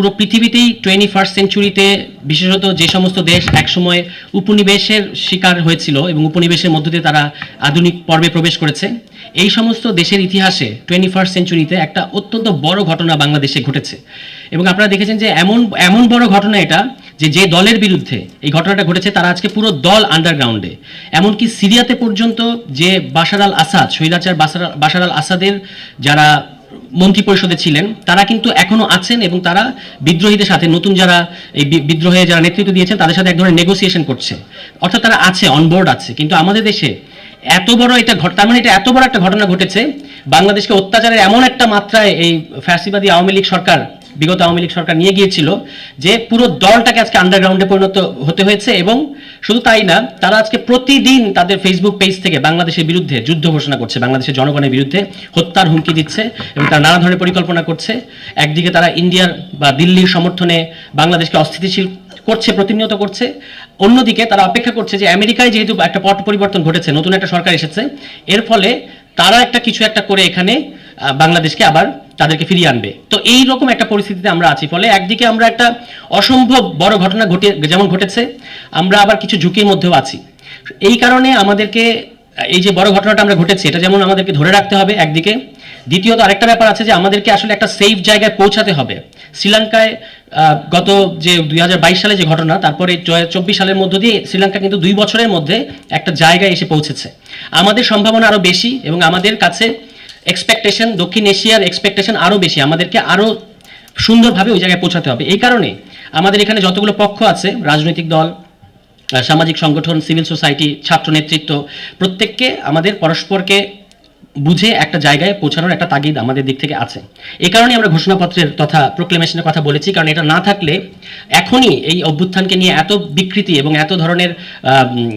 পুরো পৃথিবীতেই twenty first সেঞ্চুরিতে বিশেষত যে সমস্ত দেশ একসময় উপনিবেশের শিকার হয়েছিল এবং উপনিবেশের মধ্য দিয়ে তারা আধুনিক পর্বে প্রবেশ করেছে, এই সমস্ত দেশের ইতিহাসে টোয়েন্টি ফার্স্ট সেঞ্চুরিতে একটা অত্যন্ত বড় ঘটনা বাংলাদেশে ঘটেছে। এবং আপনারা দেখেছেন যে এমন এমন বড় ঘটনা এটা যে যে দলের বিরুদ্ধে এই ঘটনাটা ঘটেছে, তারা আজকে পুরো দল আন্ডারগ্রাউন্ডে এমনকি সিরিয়াতে পর্যন্ত যে বাশার আল আসাদ শহীদাচার বাশার বাশার আল আসাদের যারা মন্ত্রী পরিষদে ছিলেন, তারা কিন্তু এখনও আছেন এবং তারা বিদ্রোহীদের সাথে, নতুন যারা এই বিদ্রোহে যারা নেতৃত্ব দিয়েছেন, তাদের সাথে এক ধরনের নেগোসিয়েশন করছে। অর্থাৎ তারা আছে অনবোর্ড আছে, কিন্তু আমাদের দেশে এত বড় এটা ঘট তার মানে এটা এত বড় একটা ঘটনা ঘটেছে, বাংলাদেশকে অত্যাচারের এমন একটা মাত্রায় এই ফ্যাসিবাদী আওয়ামী লীগ সরকার বিগত আওয়ামী লীগ সরকার নিয়ে গিয়েছিল যে পুরো দলটাকে আজকে আন্ডারগ্রাউন্ডে পরিণত হতে হয়েছে এবং শুধু তাই না, তারা আজকে প্রতিদিন তাদের ফেসবুক পেজ থেকে বাংলাদেশের বিরুদ্ধে যুদ্ধ ঘোষণা করছে, বাংলাদেশের জনগণের বিরুদ্ধে হত্যার হুমকি দিচ্ছে এবং তারা নানা ধরনের পরিকল্পনা করছে। একদিকে তারা ইন্ডিয়ার বা দিল্লির সমর্থনে বাংলাদেশকে অস্থিতিশীল করছে, প্রতিনিয়ত করছে। অন্যদিকে তারা অপেক্ষা করছে যে আমেরিকায় যেহেতু একটা পট পরিবর্তন ঘটেছে, নতুন একটা সরকার এসেছে, এর ফলে তারা একটা কিছু একটা করে এখানে বাংলাদেশকে আবার তাদেরকে ফিরিয়ে আনবে। তো এই রকম একটা পরিস্থিতিতে আমরা আছি। ফলে একদিকে আমরা একটা অসম্ভব বড় ঘটনা ঘটে, যেমন ঘটেছে, আমরা আবার কিছু ঝুঁকির মধ্যেও আছি। এই কারণে আমাদেরকে, এই যে বড় ঘটনাটা আমরা ঘটেছে, এটা যেমন আমাদেরকে ধরে রাখতে হবে একদিকে। দ্বিতীয়ত আরেকটা ব্যাপার আছে যে, আমাদেরকে আসলে একটা সেফ জায়গায় পৌঁছাতে হবে। শ্রীলঙ্কায় গত যে দুই হাজার বাইশ সালে যে ঘটনা, তারপরে চব্বিশ সালের মধ্য দিয়ে শ্রীলঙ্কা কিন্তু দুই বছরের মধ্যে একটা জায়গায় এসে পৌঁছেছে। আমাদের সম্ভাবনা আরও বেশি এবং আমাদের কাছে এক্সপেকটেশন দক্ষিণ এশিয়ার এক্সপেকটেশন আরও বেশি। আমাদেরকে আরও সুন্দরভাবে ওই জায়গায় পৌঁছাতে হবে। এই কারণে আমাদের এখানে যতগুলো পক্ষ আছে, রাজনৈতিক দল সামাজিক সংগঠন সিভিল সোসাইটি ছাত্র নেতৃত্ব, প্রত্যেককে আমাদের পরস্পরকে বুঝে একটা জায়গায় পৌঁছানোর একটা তাগিদ আমাদের দিক থেকে আছে। এই কারণে আমরা ঘোষণাপত্রের তথা প্রোক্লেমেশনের কথা বলেছি, কারণ এটা না থাকলে এখনই এই অভ্যুত্থানকে নিয়ে এত বিকৃতি এবং এত ধরনের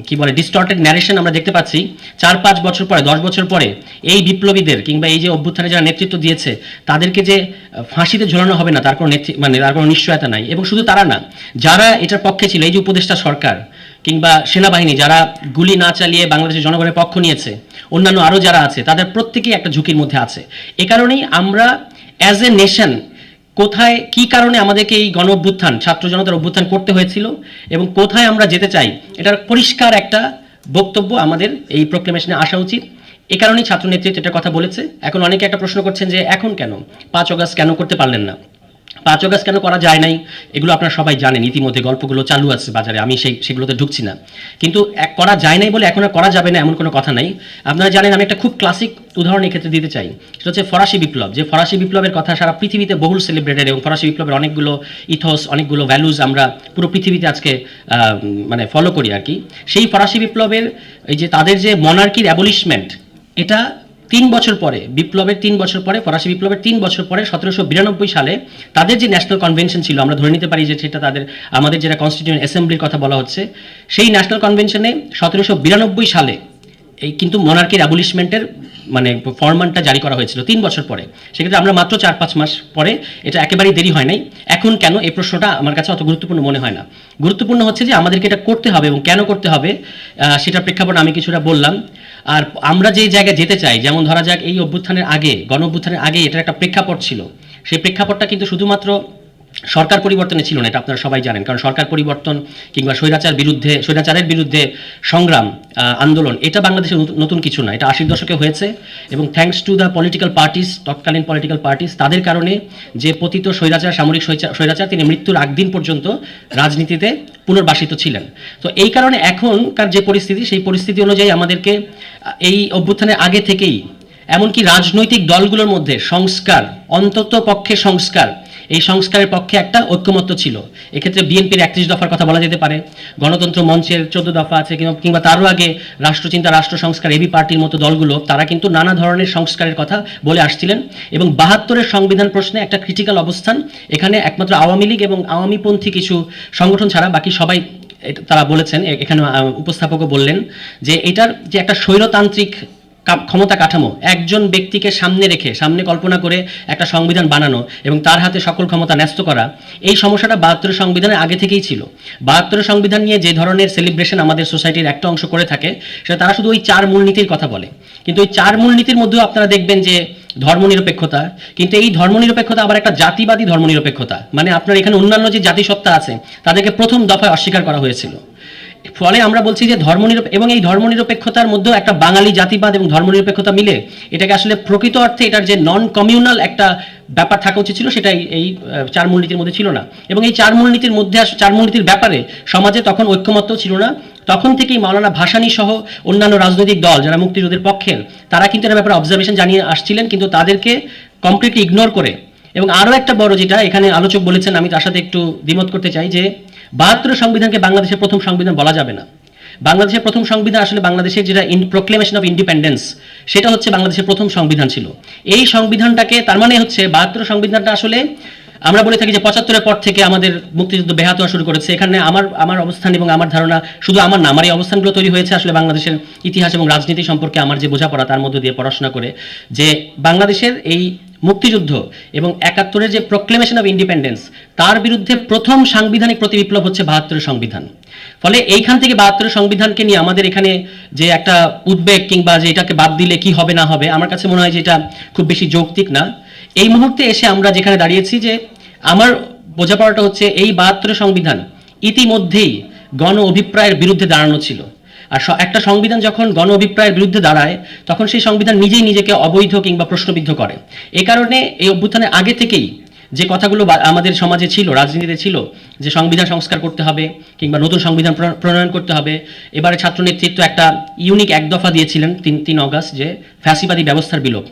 কি বলে ডিস্টর্টেড ন্যারেশন আমরা দেখতে পাচ্ছি। চার, পাঁচ বছর পরে, দশ বছর পরে এই বিপ্লবীদের কিংবা এই যে অভ্যুত্থানে যারা নেতৃত্ব দিয়েছে, তাদেরকে যে ফাঁসিতে ঝোলানো হবে না, তার কোনো নেতৃ- মানে তার কোনো নিশ্চয়তা নাই। এবং শুধু তারা না, যারা এটার পক্ষে ছিল, এই যে উপদেষ্টা সরকার কিংবা সেনাবাহিনী যারা গুলি না চালিয়ে বাংলাদেশের জনগণের পক্ষ নিয়েছে, অন্যান্য আরও যারা আছে, তাদের প্রত্যেকেই একটা ঝুঁকির মধ্যে আছে। এ কারণেই আমরা অ্যাজ এ নেশন কোথায়, কি কারণে আমাদেরকে এই গণ অভ্যুত্থান ছাত্র জনতার অভ্যুত্থান করতে হয়েছিল এবং কোথায় আমরা যেতে চাই, এটার পরিষ্কার একটা বক্তব্য আমাদের এই প্রোক্লেমেশনে আসা উচিত। এ কারণেই ছাত্র নেতৃত্ব এটা কথা বলেছে, এখন অনেকে একটা প্রশ্ন করছেন যে এখন কেন? পাঁচ অগাস্ট কেন করতে পারলেন না? পাঁচ অগাস্ট কেন করা যায় নাই? এগুলো আপনারা সবাই জানেন, ইতিমধ্যে গল্পগুলো চালু আছে বাজারে, আমি সেই, সেগুলোতে ঢুকছি না। কিন্তু এক, করা যায় নাই বলে এখন আর করা যাবে না এমন কোনো কথা নাই। আপনারা জানেন, আমি একটা খুব ক্লাসিক উদাহরণ এক্ষেত্রে দিতে চাই। সেটা হচ্ছে ফরাসি বিপ্লব। যে ফরাসি বিপ্লবের কথা সারা পৃথিবীতে বহুল সেলিব্রেটেড এবং ফরাসি বিপ্লবের অনেকগুলো ইথস, অনেকগুলো ভ্যালুজ আমরা পুরো পৃথিবীতে আজকে মানে ফলো করি আর কি। সেই ফরাসি বিপ্লবের এই যে তাদের যে মনার্কির অ্যাবলিশমেন্ট এটা তিন বছর পরে, বিপ্লবের তিন বছর পরে, ফরাসি বিপ্লবের তিন বছর পরে, সতেরোশো বিরানব্বই সালে তাদের যে ন্যাশনাল কনভেনশন ছিল, আমরা ধরে নিতে পারি যে সেটা তাদের, আমাদের যেটা কনস্টিটিউশন অ্যাসেম্বলির কথা বলা হচ্ছে, সেই ন্যাশনাল কনভেনশনে সতেরোশো বিরানব্বই সালে এই কিন্তু মনার্কির অ্যাবলিশমেন্টের মানে ফরমানটা জারি করা হয়েছিল তিন বছর পরে। সেক্ষেত্রে আমরা মাত্র চার পাঁচ মাস পরে এটা একেবারেই দেরি হয় নাই। এখন কেন এই প্রশ্নটা আমার কাছে অত গুরুত্বপূর্ণ মনে হয় না। গুরুত্বপূর্ণ হচ্ছে যে আমাদেরকে এটা করতে হবে এবং কেন করতে হবে সেটার প্রেক্ষাপট আমি কিছুটা বললাম। আর আমরা যে জায়গায় যেতে চাই, যেমন ধরা যাক এই অভ্যুত্থানের আগে গণ অভ্যুত্থানের আগে এটার একটা প্রেক্ষাপট ছিল। সেই প্রেক্ষাপটটা কিন্তু শুধুমাত্র সরকার পরিবর্তনে ছিল না, এটা আপনারা সবাই জানেন। কারণ সরকার পরিবর্তন কিংবা স্বৈরাচার বিরুদ্ধে, স্বৈরাচারের বিরুদ্ধে সংগ্রাম আন্দোলন, এটা বাংলাদেশে নতুন- কিছু না। এটা আশির দশকে হয়েছে এবং thanks to the political parties তৎকালীন পলিটিক্যাল পার্টিস তাদের কারণে যে পতিত স্বৈরাচার, সামরিক স্বৈরাচার, তিনি মৃত্যুর আগ দিন পর্যন্ত রাজনীতিতে পুনর্বাসিত ছিলেন। তো এই কারণে এখনকার যে পরিস্থিতি, সেই পরিস্থিতি অনুযায়ী আমাদেরকে এই অভ্যুত্থানের আগে থেকেই, এমনকি রাজনৈতিক দলগুলোর মধ্যে সংস্কার অন্তত পক্ষে সংস্কার এই সংস্কারের পক্ষে একটা ঐক্যমত্য ছিল। এক্ষেত্রে বিএনপির একত্রিশ দফার কথা বলা যেতে পারে। গণতন্ত্র মঞ্চের চোদ্দ দফা আছে কিংবা তারও আগে রাষ্ট্রচিন্তা রাষ্ট্র সংস্কার এবি পার্টির মতো দলগুলো, তারা কিন্তু নানা ধরনের সংস্কারের কথা বলে আসছিলেন এবং বাহাত্তরের সংবিধান প্রশ্নে একটা ক্রিটিক্যাল অবস্থান। এখানে একমাত্র আওয়ামী লীগ এবং আওয়ামীপন্থী কিছু সংগঠন ছাড়া বাকি সবাই তারা বলেছেন এখানে উপস্থাপকও বললেন যে এটার যে একটা স্বৈরতান্ত্রিক কা- ক্ষমতা কাঠামো। একজন ব্যক্তিকে সামনে রেখে, সামনে কল্পনা করে একটা সংবিধান বানানো এবং তার হাতে সকল ক্ষমতা ন্যস্ত করা, এই সমস্যাটা বাহাত্তর সংবিধানের আগে থেকেই ছিল। বাহাত্তর সংবিধান নিয়ে যে ধরনের সেলিব্রেশন আমাদের সোসাইটির একটা অংশ করে থাকে, সেটা তারা শুধু ওই চার মূলনীতির কথা বলে। কিন্তু ওই চার মূলনীতির মধ্যেও আপনারা দেখবেন যে ধর্মনিরপেক্ষতা, কিন্তু এই ধর্মনিরপেক্ষতা আবার একটা জাতিবাদী ধর্মনিরপেক্ষতা। মানে আপনার এখানে অন্যান্য যে জাতিসত্তা আছে, তাদেরকে প্রথম দফায় অস্বীকার করা হয়েছিল। ফলে আমরা বলছি যে ধর্মনিরপ, এবং এই ধর্মনিরপেক্ষতার মধ্যেও একটা বাঙালি জাতিবাদ এবং ধর্মনিরপেক্ষতা মিলে। এটাকে আসলে প্রকৃত অর্থে এটার যে নন কমিউনাল একটা ব্যাপার থাকা উচিত ছিল সেটা এই- চার মূলনীতির মধ্যে ছিল না। এবং এই চার মূলনীতির মধ্যে চার মূলনীতির ব্যাপারে সমাজে তখন ঐক্যমত্য ছিল না। তখন থেকেই মাওলানা ভাসানী সহ অন্যান্য রাজনৈতিক দল, যারা মুক্তিযুদ্ধের পক্ষের, তারা কিন্তু এর ব্যাপারে অবজারভেশন জানিয়ে আসছিলেন, কিন্তু তাদেরকে কমপ্লিটলি ইগনোর করে। এবং আরও একটা বড় যেটা এখানে আলোচক বলেছেন, আমি তার সাথে একটু দ্বিমত করতে চাই যে বাহাত্তর সংবিধানকে বাংলাদেশের প্রথম সংবিধান বলা যাবে না। বাংলাদেশের প্রথম সংবিধান আসলে বাংলাদেশের যেটা প্রোক্লেমেশন অফ ইন্ডিপেন্ডেন্স সেটা হচ্ছে বাংলাদেশের প্রথম সংবিধান ছিল। এই সংবিধানটাকে, তার মানে হচ্ছে বাহাত্তর সংবিধানটা আসলে আমরা বলে থাকি যে পঁচাত্তরের পর থেকে আমাদের মুক্তিযুদ্ধ ব্যাহত হওয়া শুরু করেছে। এখানে আমার আমার অবস্থান এবং আমার ধারণা, শুধু আমার না, আমার এই অবস্থানগুলো তৈরি হয়েছে আসলে বাংলাদেশের ইতিহাস এবং রাজনীতি সম্পর্কে আমার যে বোঝাপড়া, তার মধ্যে দিয়ে পড়াশোনা করে যে বাংলাদেশের এই মুক্তিযুদ্ধ এবং একাত্তরের যে প্রক্লেমেশন অফ ইন্ডিপেন্ডেন্স তার বিরুদ্ধে প্রথম সাংবিধানিক প্রতিবিপ্লব হচ্ছে বাহাত্তরের সংবিধান। ফলে এইখান থেকে বাহাত্তরের সংবিধানকে নিয়ে আমাদের এখানে যে একটা উদ্বেগ কিংবা যে এটাকে বাদ দিলে কি হবে না হবে, আমার কাছে মনে হয় যে এটা খুব বেশি যৌক্তিক না। এই মুহূর্তে এসে আমরা যেখানে দাঁড়িয়েছি যে আমার বোঝাপড়াটা হচ্ছে এই বাহাত্তরের সংবিধান ইতিমধ্যেই গণ অভিপ্রায়ের বিরুদ্ধে দাঁড়ানো ছিল। আর একটা সংবিধান যখন গণ অভিপ্রায়ের বিরুদ্ধে দাঁড়ায়, তখন সেই সংবিধান নিজেই নিজেকে অবৈধ কিংবা প্রশ্নবিদ্ধ করে। এ কারণে এই অভ্যুত্থানের আগে থেকেই যে কথাগুলো আমাদের সমাজে ছিল, রাজনীতিতে ছিল, যে সংবিধান সংস্কার করতে হবে কিংবা নতুন সংবিধান প্রণয়ন করতে হবে, এবারে ছাত্র নেতৃত্ব একটা ইউনিক এক দফা দিয়েছিলেন তিন তিন অগাস্ট যে ফ্যাসিবাদী ব্যবস্থার বিলোপ।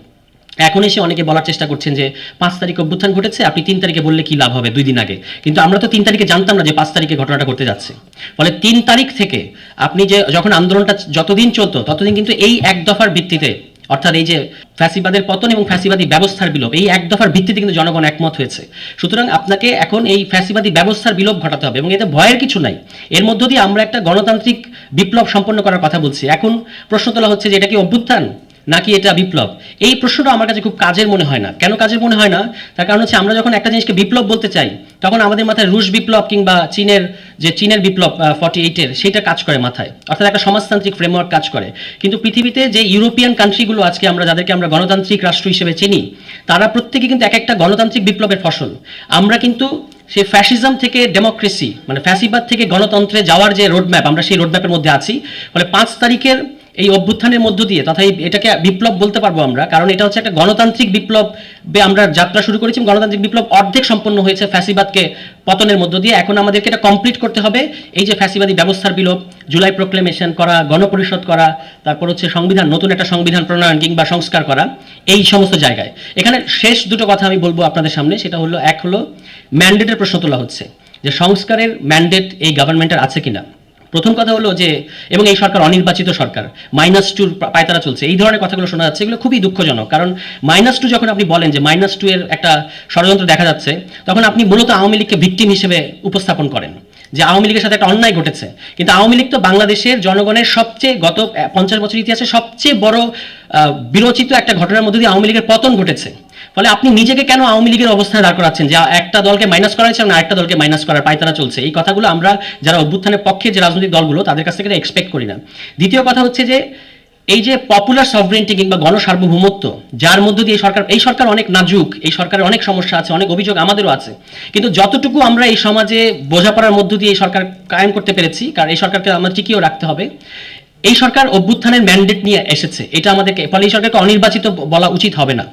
এখন এসে অনেকে বলার চেষ্টা করছেন যে, পাঁচ তারিখ অভ্যুত্থান ঘটেছে, আপনি তিন তারিখে বললে কি লাভ হবে দুই দিন আগে? কিন্তু আমরা তো তিন তারিখে জানতাম না যে পাঁচ তারিখে ঘটনাটা ঘটতে যাচ্ছে। ফলে তিন তারিখ থেকে আপনি যে, যখন আন্দোলনটা যতদিন চলতো, ততদিন কিন্তু এই এক দফার ভিত্তিতে, অর্থাৎ এই যে ফ্যাসিবাদের পতন এবং ফ্যাসিবাদী ব্যবস্থার বিলোপ, এই এক দফার ভিত্তিতে কিন্তু জনগণ একমত হয়েছে। সুতরাং আপনাকে এখন এই ফ্যাসিবাদী ব্যবস্থার বিলোপ ঘটাতে হবে এবং এতে ভয়ের কিছু নাই। এর মধ্য দিয়ে আমরা একটা গণতান্ত্রিক বিপ্লব সম্পন্ন করার কথা বলছি। এখন প্রশ্ন তোলা হচ্ছে যে, এটা কি অভ্যুত্থান? নাকি এটা বিপ্লব? এই প্রশ্নটা আমার কাছে খুব কাজের মনে হয় না। কেন কাজের মনে হয় না? তার কারণ হচ্ছে আমরা যখন একটা জিনিসকে বিপ্লব বলতে চাই, তখন আমাদের মাথায় রুশ বিপ্লব কিংবা চীনের, যে চীনের বিপ্লব ফর্টি এইটের সেটা কাজ করে মাথায়। অর্থাৎ একটা সমাজতান্ত্রিক ফ্রেমওয়ার্ক কাজ করে। কিন্তু পৃথিবীতে যে ইউরোপিয়ান কান্ট্রিগুলো আজকে আমরা যাদেরকে আমরা গণতান্ত্রিক রাষ্ট্র হিসেবে চিনি, তারা প্রত্যেকে কিন্তু এক একটা গণতান্ত্রিক বিপ্লবের ফসল। আমরা কিন্তু সেই ফ্যাসিজম থেকে ডেমোক্রেসি মানে ফ্যাসিবাদ থেকে গণতন্ত্রে যাওয়ার যে রোডম্যাপ আমরা সেই রোডম্যাপের মধ্যে আছি। ফলে পাঁচ তারিখের এই অভ্যুত্থানের মধ্য দিয়ে, তথা এটাকে বিপ্লব বলতে পারব আমরা, কারণ এটা হচ্ছে একটা গণতান্ত্রিক বিপ্লব আমরা যাত্রা শুরু করেছি গণতান্ত্রিক বিপ্লব অর্ধেক সম্পন্ন হয়েছে ফ্যাসিবাদকে পতনের মধ্য দিয়ে। এখন আমাদেরকে এটা কমপ্লিট করতে হবে। এই যে ফ্যাসিবাদী ব্যবস্থার বিলোপ, জুলাই প্রোক্লেমেশন করা, গণপরিষদ করা, তারপর হচ্ছে সংবিধান, নতুন একটা সংবিধান প্রণয়ন কিংবা সংস্কার করা, এই সমস্ত জায়গায়। এখানে শেষ দুটো কথা আমি বলব আপনাদের সামনে, সেটা হলো, এক হলো ম্যান্ডেটের প্রশ্ন তোলা হচ্ছে, যে সংস্কারের ম্যান্ডেট এই গভর্নমেন্টের আছে কিনা। প্রথম কথা হলো যে, এবং এই সরকার অনির্বাচিত সরকার মাইনাস টুর পায়তারা চলছে। এই ধরনের কথাগুলো শোনা যাচ্ছে, এগুলো খুবই দুঃখজনক। কারণ মাইনাস টু যখন আপনি বলেন যে মাইনাস টু এর একটা ষড়যন্ত্র দেখা যাচ্ছে, তখন আপনি মূলত আওয়ামী লীগকে ভিকটিম হিসেবে উপস্থাপন করেন। যে আওয়ামী লীগের সাথে একটা অন্যায় ঘটেছে। কিন্তু আওয়ামী লীগ তো বাংলাদেশের জনগণের সবচেয়ে গত পঞ্চাশ বছর ইতিহাসে সবচেয়ে বড় বিরোচিত একটা ঘটনার মধ্যে দিয়ে আওয়ামী লীগের পতন ঘটেছে। ফলে আপনি নিজেকে কেন আওয়ামী লীগের অবস্থানে দাঁড় করাচ্ছেন? যে একটা দলকে মাইনাস করা হয়েছে আরেকটা দলকে মাইনাস করার পায়তারা চলছে। এই কথাগুলো আমরা যারা অভ্যুত্থানের পক্ষে যে রাজনৈতিক দলগুলো, তাদের কাছ থেকে এক্সপেক্ট করি না। দ্বিতীয় কথা হচ্ছে যে, এই যে পপুলার সভরেন্টি কিংবা গণসার্বভৌমত্ব, যার মধ্য দিয়ে সরকার, এই সরকার অনেক নাজুক, এই সরকারের অনেক সমস্যা আছে, অনেক অভিযোগ আমাদেরও আছে। কিন্তু যতটুকু আমরা এই সমাজে বোঝাপড়ার মধ্য দিয়ে এই সরকার কায়েম করতে পেরেছি, কারণ এই সরকারকে আমরা টিকিয়েও রাখতে হবে, এই সরকার অভ্যুত্থানের ম্যান্ডেট নিয়ে এসেছে। এটা আমাদেরকে, ফলে এই সরকারকে অনির্বাচিত বলা উচিত হবে না।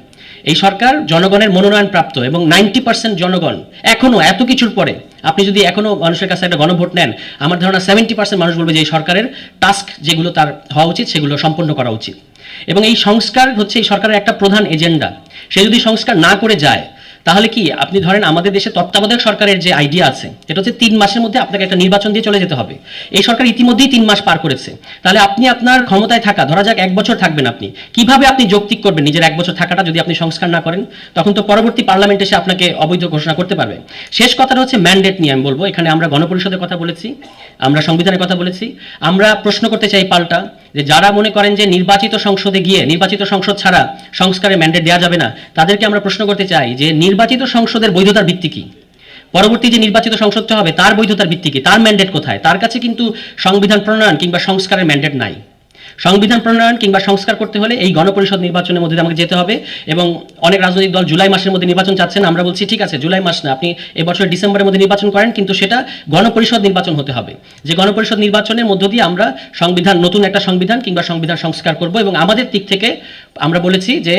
এই সরকার জনগণের মনোনয়ন প্রাপ্ত এবং নাইনটি পার্সেন্ট জনগণ এখনও এত কিছুর পরে, আপনি যদি এখনও মানুষের কাছে একটা গণভোট নেন, আমার ধারণা সেভেন্টি পার্সেন্ট মানুষ বলবে যে এই সরকারের টাস্ক যেগুলো তার হওয়া উচিত সেগুলো সম্পন্ন করা উচিত। এবং এই সংস্কার হচ্ছে এই সরকারের একটা প্রধান এজেন্ডা। সে যদি সংস্কার না করে যায় তাহলে কি আপনি ধরেন আমাদের দেশে তত্ত্বাবধায়ক সরকারের যে আইডিয়া আছে, এটা হচ্ছে তিন মাসের মধ্যে আপনাকে একটা নির্বাচন দিয়ে চলে যেতে হবে। এই সরকার ইতিমধ্যেই তিন মাস পার করেছে। তাহলে আপনি আপনার ক্ষমতায় থাকা, ধরা যাক এক বছর থাকবেন আপনি, কীভাবে আপনি যৌক্তিক করবেন নিজের এক বছর থাকাটা যদি আপনি সংস্কার না করেন? তখন তো পরবর্তী পার্লামেন্টে এসে আপনাকে অবৈধ ঘোষণা করতে পারবে। শেষ কথাটা হচ্ছে ম্যান্ডেট নিয়ে আমি বলব। এখানে আমরা গণপরিষদের কথা বলেছি, আমরা সংবিধানের কথা বলেছি, আমরা প্রশ্ন করতে চাই পাল্টা। যে যারা মনে করেন যে নির্বাচিত সংসদে গিয়ে, নির্বাচিত সংসদ ছাড়া সংস্কারের ম্যান্ডেট দেওয়া যাবে না, তাদেরকে আমরা প্রশ্ন করতে চাই যে নির্বাচিত সংসদের বৈধতার ভিত্তি কি? পরবর্তী যে নির্বাচিত সংসদটা হবে, তার বৈধতার ভিত্তি কি? তার ম্যান্ডেট কোথায়? তার কাছে কিন্তু সংবিধান প্রণয়ন কিংবা সংস্কারের ম্যান্ডেট নাই। সংবিধান প্রণয়ন কিংবা সংস্কার করতে হলে এই গণপরিষদ নির্বাচনের মধ্যে আমাকে যেতে হবে এবং অনেক রাজনৈতিক দল জুলাই মাসের মধ্যে নির্বাচন চাচ্ছেন। আমরা বলছি, ঠিক আছে, জুলাই মাস না, আপনি এবছর ডিসেম্বরের মধ্যে নির্বাচন করেন, কিন্তু সেটা গণপরিষদ নির্বাচন হতে হবে। যে গণপরিষদ নির্বাচনের মধ্য দিয়ে আমরা সংবিধান, নতুন একটা সংবিধান কিংবা সংবিধান সংস্কার করব এবং আমাদের দিক থেকে আমরা বলেছি যে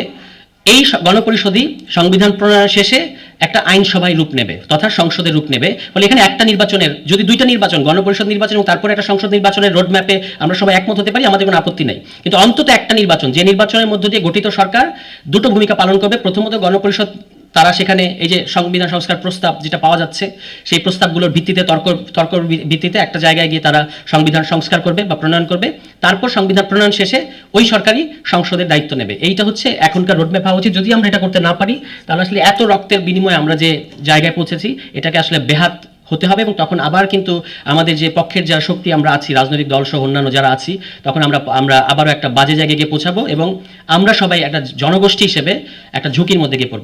এই গণপরিষদই সংবিধান প্রণয়ন শেষে একটা আইনসভায় রূপ নেবে, তথা সংসদে রূপ নেবে। ফলে এখানে একটা নির্বাচনের, যদি দুইটা নির্বাচন, গণপরিষদ নির্বাচন এবং তারপরে একটা সংসদ নির্বাচনের রোডম্যাপে আমরা সবাই একমত হতে পারি, আমাদের কোনো আপত্তি নেই। কিন্তু অন্তত একটা নির্বাচন, যে নির্বাচনের মধ্য দিয়ে গঠিত সরকার দুটো ভূমিকা পালন করবে। প্রথমত গণপরিষদ তারা সেখানে এই যে সংবিধান সংস্কার প্রস্তাব যেটা পাওয়া যাচ্ছে, সেই প্রস্তাবগুলোর ভিত্তিতে তর্ক তর্ক ভিত্তিতে একটা জায়গায় গিয়ে তারা সংবিধান সংস্কার করবে বা প্রণয়ন করবে। তারপর সংবিধান প্রণয়ন শেষে ওই সরকারই সংসদের দায়িত্ব নেবে। এইটা হচ্ছে এখনকার রোডম্যাপ হওয়া উচিত। যদি আমরা এটা করতে না পারি, তাহলে আসলে এত রক্তের বিনিময়ে আমরা যে জায়গায় পৌঁছেছি, এটাকে আসলে বেহাত হতে হবে এবং তখন আবার কিন্তু আমাদের যে পক্ষের যারা শক্তি আমরা আছি, রাজনৈতিক দল সহ অন্যান্য যারা আছি, তখন আমরা আমরা আবারও একটা বাজে জায়গায় গিয়ে পৌঁছাবো এবং আমরা সবাই একটা জনগোষ্ঠী হিসেবে একটা ঝুঁকির মধ্যে গিয়ে পড়ব।